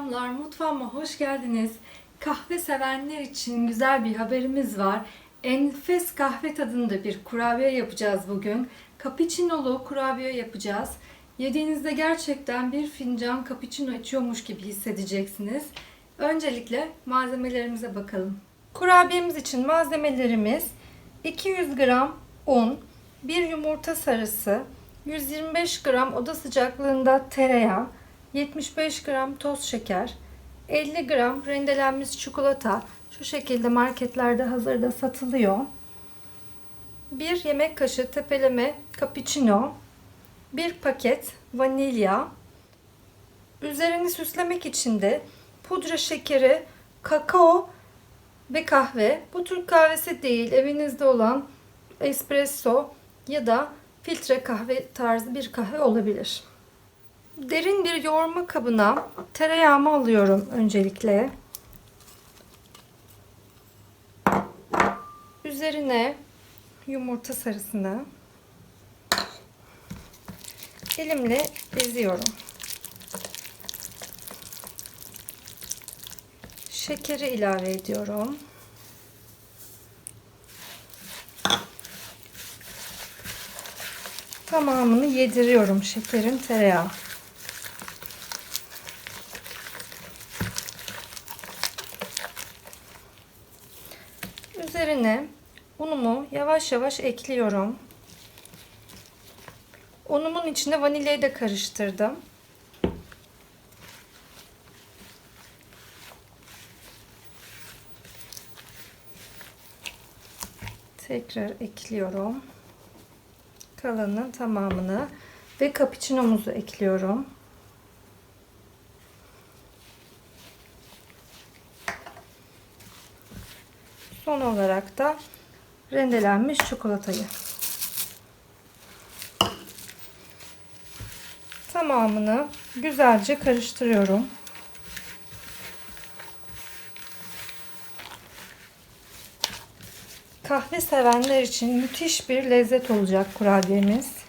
Selamlar, mutfağıma hoş geldiniz. Kahve sevenler için güzel bir haberimiz var. Enfes kahve tadında bir kurabiye yapacağız bugün. Cappuccino'lu kurabiye yapacağız. Yediğinizde gerçekten bir fincan cappuccino içiyormuş gibi hissedeceksiniz. Öncelikle malzemelerimize bakalım. Kurabiyemiz için malzemelerimiz 200 gram un, 1 yumurta sarısı, 125 gram oda sıcaklığında tereyağı, 75 gram toz şeker, 50 gram rendelenmiş çikolata şu şekilde marketlerde hazırda satılıyor. 1 yemek kaşığı tepeleme cappuccino, 1 paket vanilya, üzerini süslemek için de pudra şekeri, kakao ve kahve. Bu Türk kahvesi değil, evinizde olan espresso ya da filtre kahve tarzı bir kahve olabilir. Derin bir yoğurma kabına tereyağımı alıyorum öncelikle. Üzerine yumurta sarısını elimle eziyorum. Şekeri ilave ediyorum. Tamamını yediriyorum şekerin tereyağı. Üzerine unumu yavaş yavaş ekliyorum. Unumun içine vanilyayı da karıştırdım. Tekrar ekliyorum. Kalanın tamamını ve cappuccino'muzu ekliyorum. Son olarak da rendelenmiş çikolatayı. Tamamını güzelce karıştırıyorum. Kahve sevenler için müthiş bir lezzet olacak kurabiyemiz.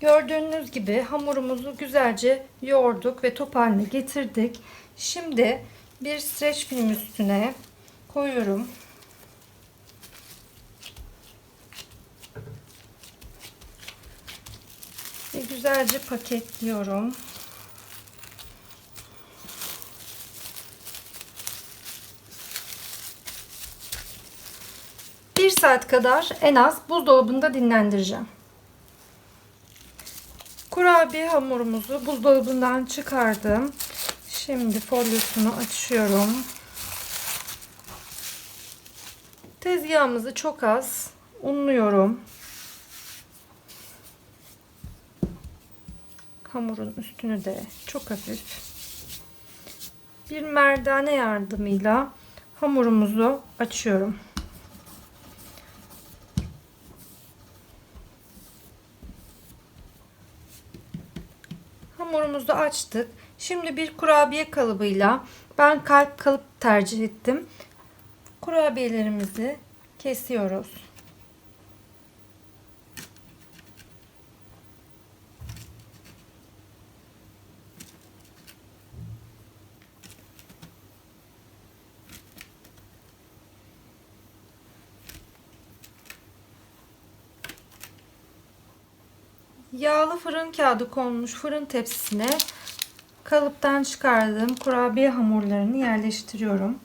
Gördüğünüz gibi hamurumuzu güzelce yoğurduk ve top haline getirdik. Şimdi bir streç film üstüne koyuyorum. Ve güzelce paketliyorum. Bir saat kadar en az buzdolabında dinlendireceğim. Kurabiye hamurumuzu buzdolabından çıkardım. Şimdi folyosunu açıyorum. Tezgahımızı çok az unluyorum. Hamurun üstünü de çok hafif bir merdane yardımıyla hamurumuzu açıyorum. Hamurumuzu açtık. Şimdi bir kurabiye kalıbıyla ben kalp kalıp tercih ettim. Kurabiyelerimizi kesiyoruz. Yağlı fırın kağıdı konmuş fırın tepsisine kalıptan çıkardığım kurabiye hamurlarını yerleştiriyorum.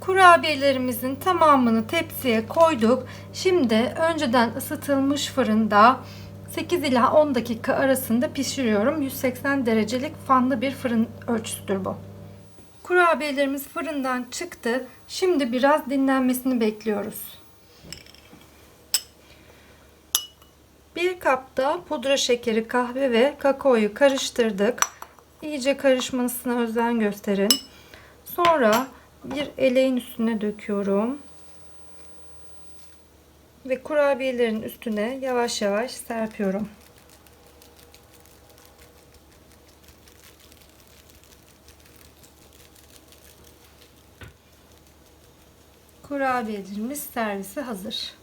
Kurabiyelerimizin tamamını tepsiye koyduk. Şimdi önceden ısıtılmış fırında 8 ila 10 dakika arasında pişiriyorum. 180 derecelik fanlı bir fırın ölçüsüdür bu. Kurabiyelerimiz fırından çıktı. Şimdi biraz dinlenmesini bekliyoruz. Bir kapta pudra şekeri, kahve ve kakaoyu karıştırdık. İyice karışmasına özen gösterin. Sonra bir eleğin üstüne döküyorum. Ve kurabiyelerin üstüne yavaş yavaş serpiyorum. Kurabiyelerimiz servise hazır.